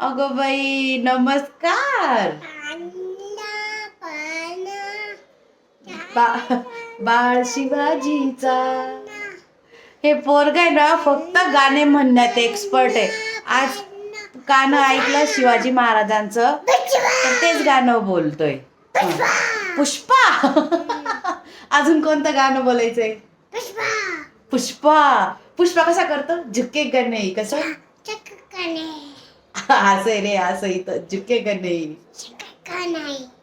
अगं बाई नमस्कार. बा बाळ शिवाजीचा. हे पोरग आहे ना फक्त गाणे म्हणण्यात एक्सपर्ट आहे. आज गाणं ऐकलं शिवाजी महाराजांचं तर तेच गाणं बोलतोय. पुष्पा. अजून कोणतं गाणं बोलायचंय? पुष्पा. पुष्पा. कसा करतो? झुके नाही कसं? असं रे असं इथं. झुके का नाही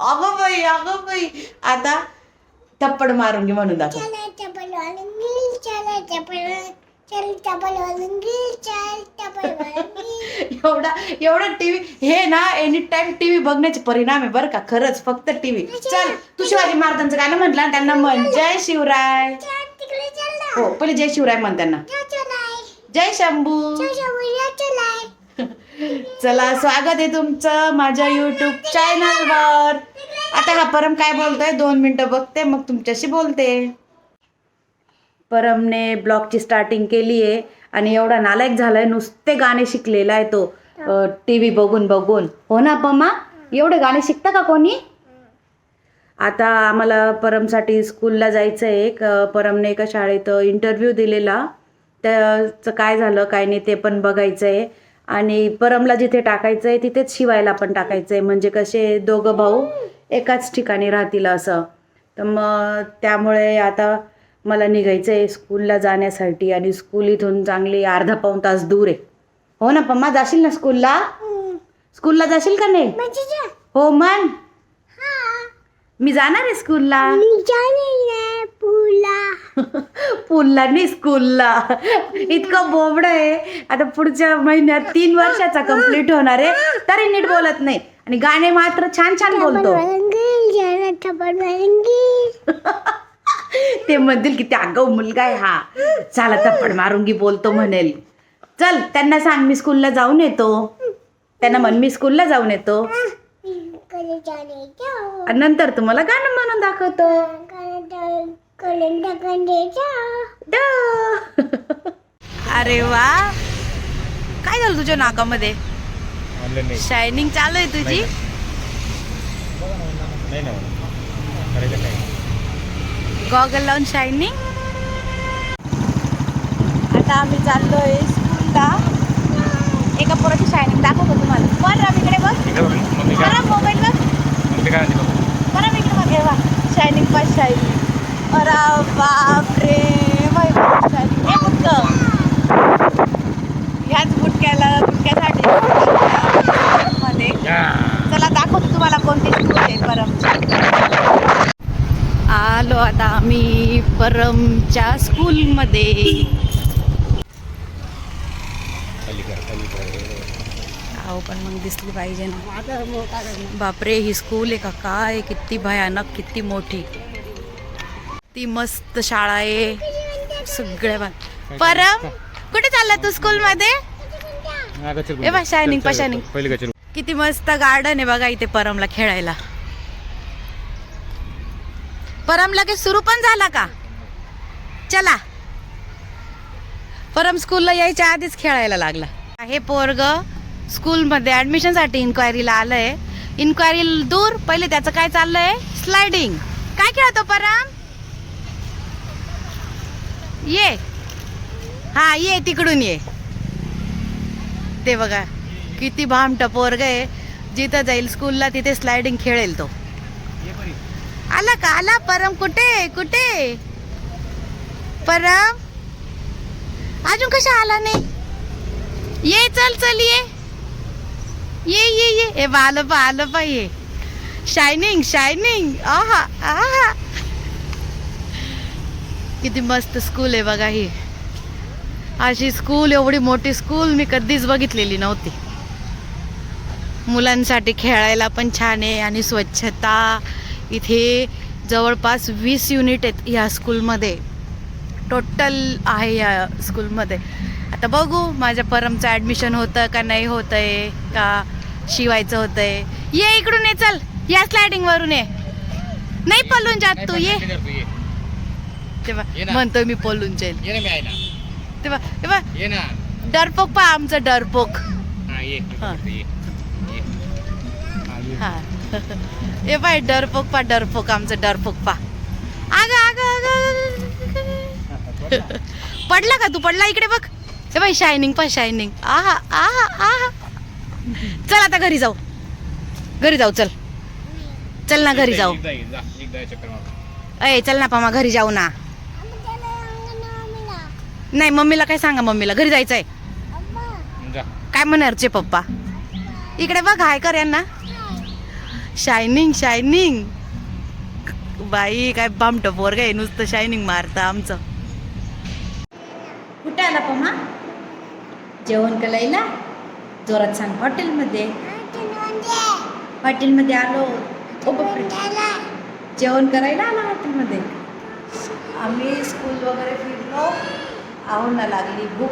अगं बाई अगं बाई. आता थप्पड मारून घे म्हणून दाखव. एवढा एवढा टीव्ही हे ना एनी टाइम टीव्ही बघण्याचे परिणाम आहे बरं का खरंच फक्त टीव्ही. चल तू शिवाजी महाराजांचं गाणं म्हटलं ना, त्यांना म्हण. जय शिवराय. हो पहिले जय शिवराय म्हण त्यांना. जय शंभू. चला स्वागत आहे तुमचं माझ्या युट्यूब चॅनलवर आता हा परम काय बोलतोय? दोन मिनिटं बघते मग तुमच्याशी बोलते. परमने ब्लॉगची स्टार्टिंग केली आहे आणि एवढा नालायक झालाय नुसते गाणे शिकलेला आहे तो. टी व्ही बघून बघून. हो ना पम्मा एवढे गाणे शिकता का कोणी? आता आम्हाला परमसाठी स्कूलला जायचं आहे एक परमने एका शाळेत इंटरव्ह्यू दिलेला. त्याचं काय झालं काय नाही ते पण बघायचं आहे आणि परमला जिथे टाकायचं आहे तिथेच शिवायला पण टाकायचं आहे म्हणजे कसे दोघं भाऊ एकाच ठिकाणी राहतील असं. तर मग त्यामुळे आता मला निघायचं आहे स्कूलला जाण्यासाठी आणि स्कूल इथून चांगली अर्धा पाऊण तास दूर आहे. हो ना पम्मा जाशील ना स्कूलला? स्कूलला जाशील का नाही? हो मन. मी जाणार आहे स्कूलला? पुलला नाही स्कूलला. इतकं बोबड आहे. आता पुढच्या महिन्यात तीन वर्षाचा कंप्लीट होणार आहे. तरी नीट बोलत नाही. आणि गाणे मात्र छान छान बोलतो. ते म्हणतील की ते आगाऊ मुलगा आहे हा. चला थप्पड मारुंगी बोलतो म्हणेल. चल त्यांना सांग मी स्कूलला जाऊन येतो. त्यांना म्हण मी स्कूलला जाऊन येतो. नंतर तुम्हाला गाणं म्हणून दाखवतो. ड. अरे वा. काय झालं तुझ्या नाकामध्ये? ऑनलाईन नाही. शायनिंग चालू आहे तुझी? गॉगल लावून शायनिंग आता आम्ही चाललोय स्कूलला. एका पोराची शायनिंग दाखवतो तुम्हाला. बरं राम इकडे बघ. बरं मोबाईल बघ. बरं इकडे बघ हे वा शायनिंग पाच शायनिंग अरे बापरे शायनिंग हे फक्त ह्याच बुटक्याला बुटक्यासाठी मध्ये. चला दाखवतो तुम्हाला कोणती स्कूल आहे परमची आलो आता आम्ही परमच्या स्कूलमध्ये खाली कर खाली कर अहो पण मग दिसली पाहिजे ना. बापरे ही स्कूल आहे का? काय? किती भयानक किती मोठी. ती मस्त शाळा आहे. सगळ्या परम कुठे चालला तू स्कूल मध्ये? शायनिंग गचर किती मस्त गार्डन आहे बघा इथे परमला खेळायला. परमला काही सुरू पण झाला का? चला. परम स्कूलला यायच्या आधीच खेळायला लागला. हे पोरग स्कूलमध्ये ॲडमिशनसाठी इन्क्वायरीला आलंय. इन्क्वायरी दूर पहिले त्याचं काय चाललंय? स्लायडिंग काय खेळतो परम? ये. हा ये तिकडून ये. ते बघा किती भामट पोरग आहे. जिथं जाईल स्कूलला तिथे स्लायडिंग खेळेल तो. आला का? आला? परम कुठे? कुठे? परम? अजून कशा आला नाही? ये चल चल ये। ये ये ये। ए बा आलं पा आलं ये। शायनिंग शायनिंग आहा आहा। किती मस्त स्कूल आहे बघा ही. अशी स्कूल एवढी मोठी स्कूल मी कधीच बघितलेली नव्हती. मुलांसाठी खेळायला पण छान आहे आणि स्वच्छता. इथे जवळपास वीस युनिट आहेत या स्कूलमध्ये टोटल आहे या स्कूलमध्ये आता बघू माझ्या परमचं ॲडमिशन होतं का नाही होतं आहे का शिवायचं होतं आहे ये इकडून ये चल. या स्लायडिंगवरून ये. नाही पळून जात तू ये. तेव्हा ये ना. म्हणतो मी पळून जाईल. तेव्हा तेव्हा डरपोक पहा आमचं डरपोक. हा ये. ये. हे. पाय डरपोक पा डरपोक आमचं डरपोक पा आग आग आग पडला का तू? पडला इकडे बघ. बाई शायनिंग पा शायनिंग आहा आहा आहा. चल आता घरी जाऊ. घरी जाऊ चल. चल ना घरी जाऊ. अय चल ना पामा घरी जाऊ ना. नाही मम्मीला काय सांगा मम्मीला? घरी जायचंय. काय म्हणणारचे पप्पा? इकडे बघ हाय कर यांना. शायनिंग शायनिंग बाई काय बामट पोरग आहे नुसतं शायनिंग मारतं आमचं. कुठे आला पम्मा? जेवण कलाईला जोरात सांग हॉटेलमध्ये. हॉटेलमध्ये आलो. ओ जेवण करायला आला हॉटेलमध्ये. आम्ही स्कूल वगैरे फिरलो. आहोंना लागली भूक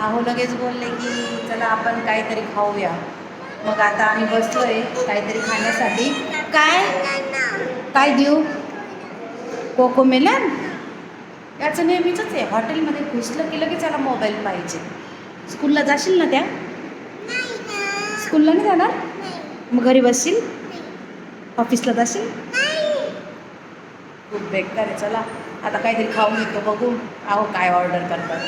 आहो लगेच बोलले की चला आपण काहीतरी खाऊया. मग आता आम्ही बसलोय काहीतरी खाण्यासाठी. काय? काय देऊ? कोको मेलन याचं नेहमीच आहे. हॉटेलमध्ये घुसलं की लगेच त्याला मोबाईल पाहिजे. स्कूलला जाशील ना त्या? स्कूलला नाही जाणार? मग घरी बसशील? ऑफिसला जाशील? खूप बेकार आहे. चला आता काहीतरी खाऊन येतो बघू. अहो काय ऑर्डर करतात.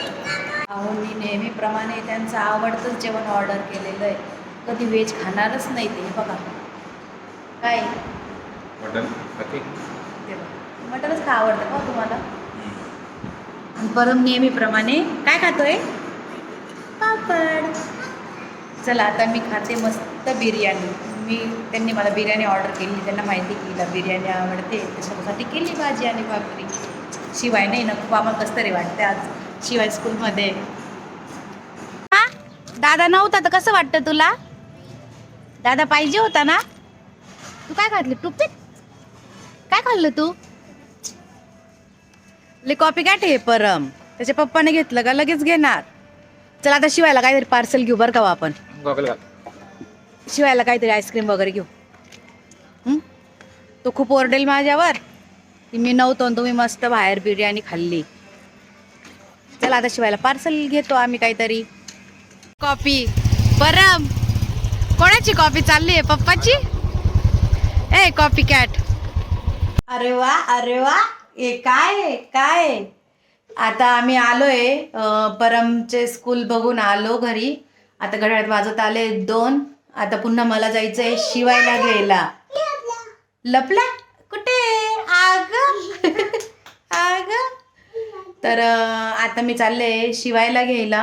अहो मी नेहमीप्रमाणे त्यांचं आवडतंच जेवण ऑर्डर केलेलं आहे. कधी व्हेज खाणारच नाही ते बघा. काय? मटन मटनच का आवडतं का तुम्हाला? आणि परम नेहमीप्रमाणे काय खातोय? पापड. चला आता मी खाते मस्त बिर्याणी. मी त्यांनी मला बिर्याणी ऑर्डर केली त्यांना माहिती केली बिर्याणी आवडते. त्याच्यासाठी केली भाजी आणि भाकरी. शिवाय नाही ना खूप आम्हाला कसं तरी वाटते आज शिवाय स्कूलमध्ये. हा? दादा नव्हता तर कसं वाटतं तुला? दादा पाहिजे होता ना? तू काय खाल्ली? टुपीत काय खाल्लं तू? ले कॉपी कॅट आहे परम. त्याच्या पप्पाने घेतलं का लगेच घेणार. चल आता शिवायला काहीतरी पार्सल घेऊ बरं का हो आपण. गॉगल घाल. शिवायला काहीतरी आईस्क्रीम वगैरे घेऊ. हं? तो खूप ओरडेल माझ्यावर. की मी नव्हतो आणि तुम्ही मस्त बाहेर बिर्याणी खाल्ली. चला आता शिवायला पार्सल घेतो आम्ही काहीतरी. कॉफी परम. कोणाची कॉफी चालली आहे? पप्पाची? ए कॉफी कॅट अरे वा अरे वा. ए काय आहे? काय आहे? आता आम्ही आलोय परमचे स्कूल बघून आलो घरी. आता घड्याळात वाजत आले दोन. आता पुन्हा मला जायचंय शिवायला घ्यायला. लपला? कुठे? आग. आग. तर आता मी चालले शिवायला घ्यायला.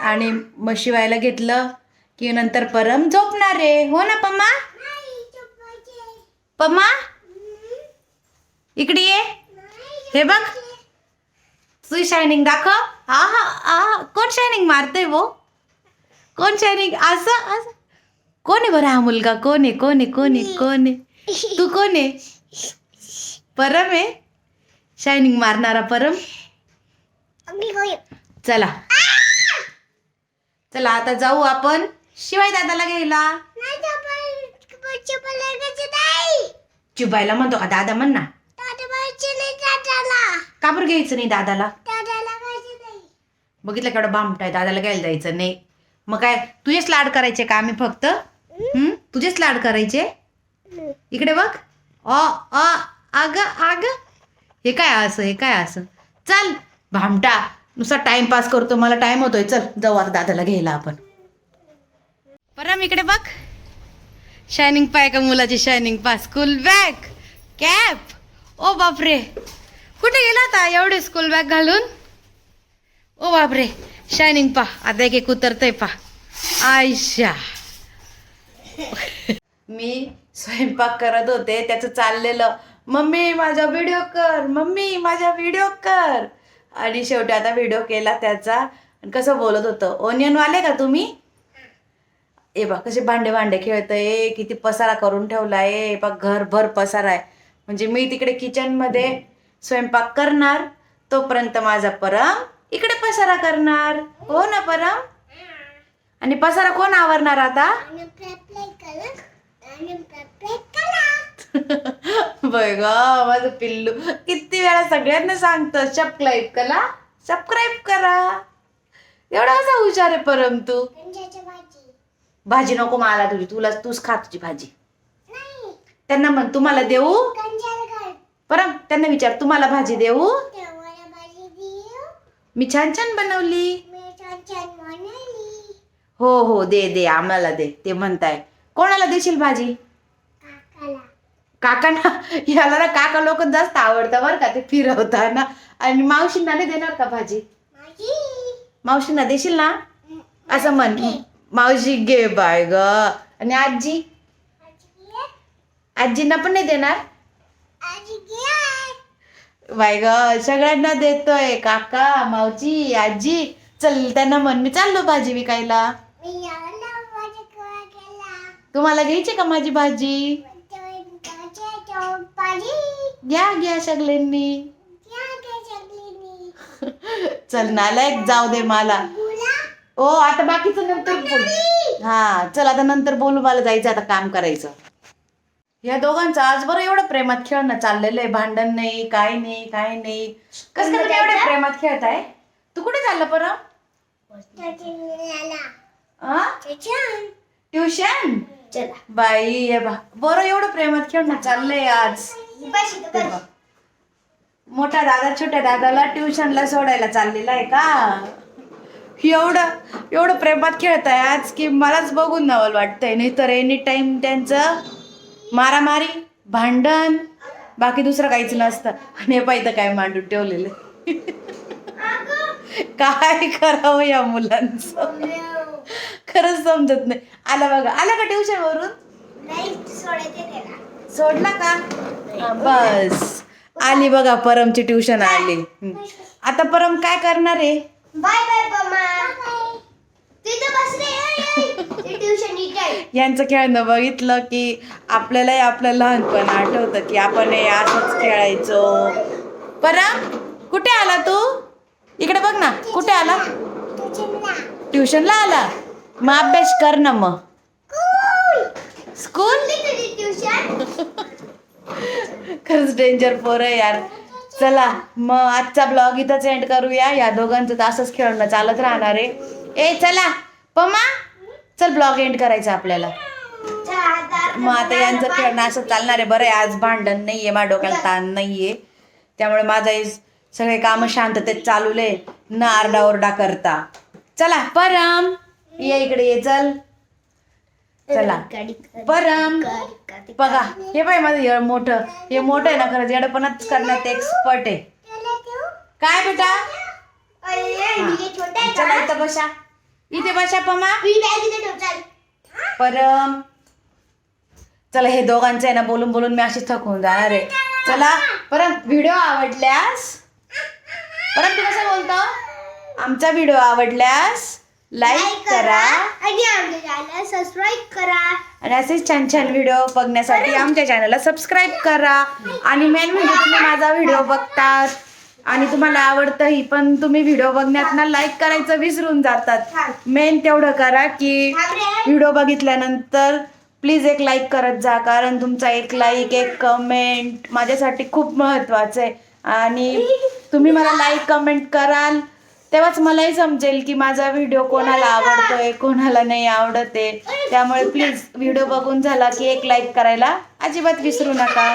आणि मग शिवायला घेतलं की नंतर परम झोपणार. आहे हो ना पम्मा? पम्मा? इकडे ये. हे बघ. तुझी शायनिंग दाखव. हा हा हा कोण शायनिंग मारतंय वो? कोण शायनिंग असं असं. कोण आहे बरं हा मुलगा? कोण आहे? कोण आहे? कोण आहे? कोण आहे? तू कोण आहे? परम आहे. शायनिंग मारणारा परम. चला. चला आता जाऊ आपण. शिवाय दादाला घ्यायला. चिबायला म्हणतो का? दादा म्हण ना. का बरं घ्यायचं नाही दादाला? बघितलं केवढं बामट आहे दादाला घ्यायला जायचं नाही. मग काय तुझेच लाड करायचे का आम्ही फक्त? हं? तुझेच लाड करायचे? इकडे बघ. अ अ आग आग हे काय असं हे काय असं? चल भामटा. नुसता टाइमपास करतो मला टाइम होतोय. चल जाऊ आता दादाला घ्यायला आपण. परम इकडे बघ. शायनिंग पाय का मुलाची शायनिंग पा स्कूल बॅग कॅप ओ बापरे. कुठे गेला आता एवढे स्कूल बॅग घालून? ओ बापरे. शायनिंग पा आता एक एक उतरतंय पा आयशा. मी स्वयंपाक करत होते त्याचं चाललेलं. मम्मी माझा व्हिडिओ कर. मम्मी माझा व्हिडिओ कर. आणि शेवटी आता व्हिडिओ केला त्याचा. आणि कसं बोलत होतं ओनियनवाले का तुम्ही? ए बा कसे भांडे भांडे खेळतंय किती पसारा करून ठेवला आहे बा घरभर पसारा आहे. म्हणजे मी तिकडे किचनमध्ये स्वयंपाक करणार तोपर्यंत माझा परम इकडे पसारा करणार. हो ना परम? आणि पसारा कोण आवरणार आता? बघ ग माझं पिल्लू. किती वेळा सगळ्यांना सांगतं सबस्क्राईब करा सबस्क्राईब करा. एवढा असा हुशार आहे परम तू. भाजी. नको मला तुझी तुला तूच खा तुझी भाजी. त्यांना म्हण तुम्हाला देऊ? परम त्यांना विचार तुम्हाला भाजी देऊ? मी छान छान बनवली. हो हो दे दे आम्हाला दे ते म्हणताय. कोणाला देशील भाजी? काकांना? याला ना काका लोक जास्त आवडतं बरं का ते फिरवताना. आणि मावशींना नाही देणार का भाजी? मावशींना देशील ना? असं म्हण मावशी घे बाय ग. आणि आजी? आजींना पण नाही देणार? बाय ग सगळ्यांना देतोय. काका मावशी आजी. चल त्यांना म्हण. मी चाललो भाजी विकायला. तुम्हाला घ्यायची का माझी भाजी? घ्या घ्या सगळ्यांनी. चल नालायक जाऊ दे मला. ओ आता बाकीचं नंतर बोल. हा चल आता नंतर बोलू. मला जायचं आता काम करायचं. या दोघांचं आज बरं एवढं प्रेमात खेळणं चाललेलं आहे. भांडण नाही काय नाही काय नाही. कसं काय तुम्ही एवढ्या प्रेमात खेळताय? तू कुठे चाललं परत ट्युशन? चला बाई ये बा बरं एवढं प्रेमात खेळणं चाललंय आज. ते बघ. मोठा दादा छोट्या दादाला ट्युशनला सोडायला चाललेला आहे का? एवढं एवढं प्रेमात खेळताय आज की मलाच बघून नवल वाटतंय. नाही तर एनी टाइम त्यांचं मारामारी भांडण बाकी दुसरं काहीच नसतं. आणि हे पाहिजे काय मांडून ठेवलेलं. काय करावं या मुलांचं? खरंच समजत नाही. आला बघा. आला का ट्युशन वरून? सोडला का? बस. आली बघा परमची ट्युशन आली. आता परम काय करणार आहे? बाय बाय पमा तिथं बस रे ते ट्युशन इथे आहे यांचं खेळणं बघितलं की आपल्यालाही आपलं लहानपण आठवतं की आपण हे असंच खेळायचो. परम कुठे आला तू? इकडे बघ ना कुठे आला? ट्युशनला आला? मग अभ्यास कर ना मग. स्कूल. खरंच डेंजर पोर आहे यार. चला मग आजचा ब्लॉग इथंच एंड करूया. या दोघांचं तर असंच खेळणं चालत राहणार आहे. ए चला पमा. चल ब्लॉग एंड करायचा आपल्याला. मग आता यांचं खेळणं असं चालणार आहे. बरं आहे आज भांडण नाही आहे माझ्या डोक्याला ताण नाही आहे त्यामुळे माझं सगळे कामं शांततेत चालूले. न आरडाओरडा करता. चला. परम. ये इकडे ये चल. चला. परम. बघा हे पाय माझं हे मोठं. हे मोठं आहे ना खरंच येडपणच करण्यात एक्सपर्ट आहे. काय बेटा? चला इथं बसा. इथे बसा पमा. परम. चला हे दोघांचं आहे ना बोलून बोलून मी अशी थकून जाणार आहे. चला परम व्हिडिओ आवडल्यास परम तू कसं बोलतो? आमचा व्हिडिओ आवडल्यास लाईक करा आणि आमच्या सबस्क्राईब करा. आणि असेच छान छान व्हिडिओ बघण्यासाठी आमच्या चॅनलला सबस्क्राईब करा. आणि मेन म्हणजे तुम्ही माझा व्हिडिओ बघतात. आणि तुम्हाला आवडतंही पण तुम्ही व्हिडिओ बघण्यात ना लाईक करायचं विसरून जातात. मेन तेवढं करा की व्हिडिओ बघितल्यानंतर प्लीज एक लाईक करत जा कारण तुमचा एक लाईक एक कमेंट माझ्यासाठी खूप महत्त्वाचं आहे. आणि तुम्ही मला लाईक कमेंट कराल तेव्हाच मलाही समजेल की माझा व्हिडिओ कोणाला आवडतोय कोणाला नाही आवडत. आहे त्यामुळे प्लीज व्हिडिओ बघून झाला की एक लाईक करायला अजिबात विसरू नका.